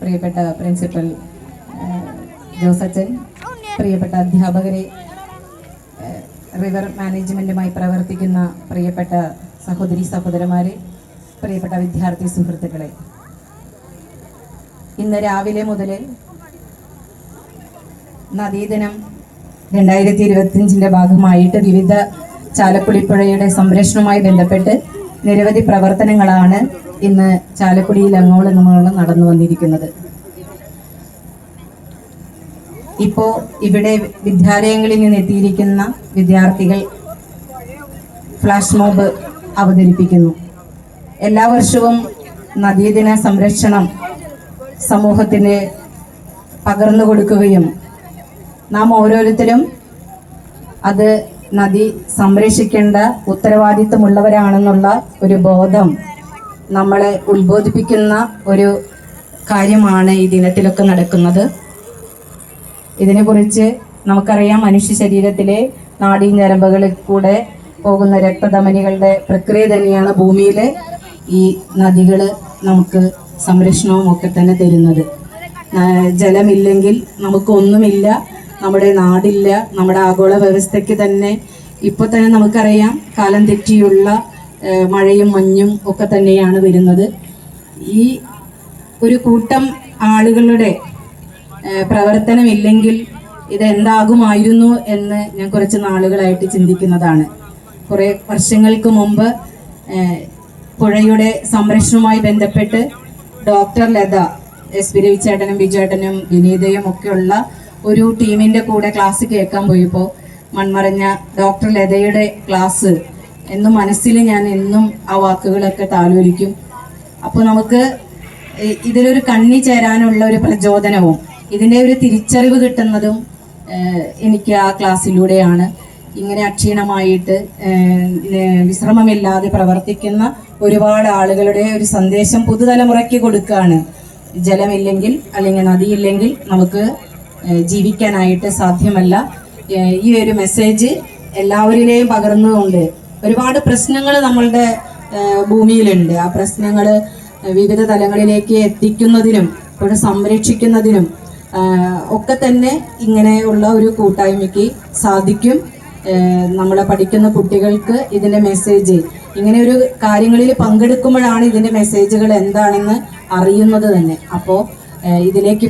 പ്രിയപ്പെട്ട പ്രിൻസിപ്പൽ ജോസച്ചൻ പ്രിയപ്പെട്ട അധ്യാപകരെ റിവർ മാനേജ്മെന്റുമായി പ്രവർത്തിക്കുന്ന പ്രിയപ്പെട്ട സഹോദരി സഹോദരന്മാരെ പ്രിയപ്പെട്ട വിദ്യാർത്ഥി സുഹൃത്തുക്കളെ ഇന്ന് രാവിലെ മുതൽ നദീദിനം രണ്ടായിരത്തി ഇരുപത്തിയഞ്ചിന്റെ ഭാഗമായിട്ട് വിവിധ ചാലക്കുടിപ്പുഴയുടെ സംരക്ഷണവുമായി ബന്ധപ്പെട്ട് നിരവധി പ്രവർത്തനങ്ങളാണ് ഇന്ന് ചാലക്കുടിയിൽ അങ്ങോളം ഇങ്ങോളം നടന്നു വന്നിരിക്കുന്നത്. ഇപ്പോ ഇവിടെ വിദ്യാലയങ്ങളിൽ നിന്ന് എത്തിയിരിക്കുന്ന വിദ്യാർത്ഥികൾ ഫ്ലാഷ് മോബ് അവതരിപ്പിക്കുന്നു. എല്ലാ വർഷവും നദീദിന സംരക്ഷണം സമൂഹത്തിന് പകർന്നു കൊടുക്കുകയും നാം ഓരോരുത്തരും അത് നദി സംരക്ഷിക്കേണ്ട ഉത്തരവാദിത്വമുള്ളവരാണെന്നുള്ള ഒരു ബോധം നമ്മളെ ഉത്ബോധിപ്പിക്കുന്ന ഒരു കാര്യമാണ് ഈ ദിനത്തിലൊക്കെ നടക്കുന്നത്. ഇതിനെക്കുറിച്ച് നമുക്കറിയാം മനുഷ്യ ശരീരത്തിലെ നാഡീഞരമ്പുകളിൽ കൂടെ പോകുന്ന രക്തധമനികളുടെ പ്രക്രിയ തന്നെയാണ് ഭൂമിയിലെ ഈ നദികൾ നമുക്ക് സംരക്ഷണവും ഒക്കെ തന്നെ തരുന്നത്. ജലമില്ലെങ്കിൽ നമുക്കൊന്നുമില്ല. നമ്മുടെ നാടില്ല നമ്മുടെ ആഗോള വ്യവസ്ഥയ്ക്ക് തന്നെ ഇപ്പോൾ തന്നെ നമുക്കറിയാം കാലം തെറ്റിയുള്ള മഴയും മഞ്ഞും ഒക്കെ തന്നെയാണ് വരുന്നത്. ഈ ഒരു കൂട്ടം ആളുകളുടെ പ്രവർത്തനമില്ലെങ്കിൽ ഇത് എന്താകുമായിരുന്നു എന്ന് ഞാൻ കുറച്ച് നാളുകളായിട്ട് ചിന്തിക്കുന്നതാണ്. കുറെ വർഷങ്ങൾക്ക് മുമ്പ് പുഴയുടെ സംരക്ഷണവുമായി ബന്ധപ്പെട്ട് ഡോക്ടർ ലത എസ്. പി. രവിചേട്ടനും ബിജേട്ടനും വിനീതയും ഒക്കെയുള്ള ഒരു ടീമിന്റെ കൂടെ ക്ലാസ് കേൾക്കാൻ പോയപ്പോൾ മൺമറഞ്ഞ ഡോക്ടർ ലതയുടെ ക്ലാസ് എന്ന് മനസ്സിൽ ഞാൻ എന്നും ആ വാക്കുകളൊക്കെ താലോലിക്കും. അപ്പോൾ നമുക്ക് ഇതിലൊരു കണ്ണി ചേരാനുള്ള ഒരു പ്രചോദനവും ഇതിന്റെ ഒരു തിരിച്ചറിവ് കിട്ടുന്നതും എനിക്ക് ആ ക്ലാസ്സിലൂടെയാണ് ഇങ്ങനെ അക്ഷീണമായിട്ട് വിശ്രമമില്ലാതെ പ്രവർത്തിക്കുന്ന ഒരുപാട് ആളുകളുടെ ഒരു സന്ദേശം പുതുതലമുറയ്ക്ക് കൊടുക്കുകയാണ് ജലമില്ലെങ്കിൽ അല്ലെങ്കിൽ നദിയില്ലെങ്കിൽ നമുക്ക് ജീവിക്കാനായിട്ട് സാധ്യമല്ല. ഈ ഒരു മെസ്സേജ് എല്ലാവരിലെയും പകർന്നുകൊണ്ട് ഒരുപാട് പ്രശ്നങ്ങൾ നമ്മളുടെ ഭൂമിയിലുണ്ട്. ആ പ്രശ്നങ്ങൾ വിവിധ തലങ്ങളിലേക്ക് എത്തിക്കുന്നതിനും ഇപ്പോൾ സംരക്ഷിക്കുന്നതിനും ഒക്കെ തന്നെ ഇങ്ങനെയുള്ള ഒരു കൂട്ടായ്മയ്ക്ക് സാധിക്കും. നമ്മളെ പഠിക്കുന്ന കുട്ടികൾക്ക് ഇതിന്റെ മെസ്സേജ് ഇങ്ങനെ ഒരു കാര്യങ്ങളിൽ പങ്കെടുക്കുമ്പോഴാണ് ഇതിന്റെ മെസ്സേജുകൾ എന്താണെന്ന് അറിയുന്നത് തന്നെ. അപ്പോൾ ഇതിലേക്ക്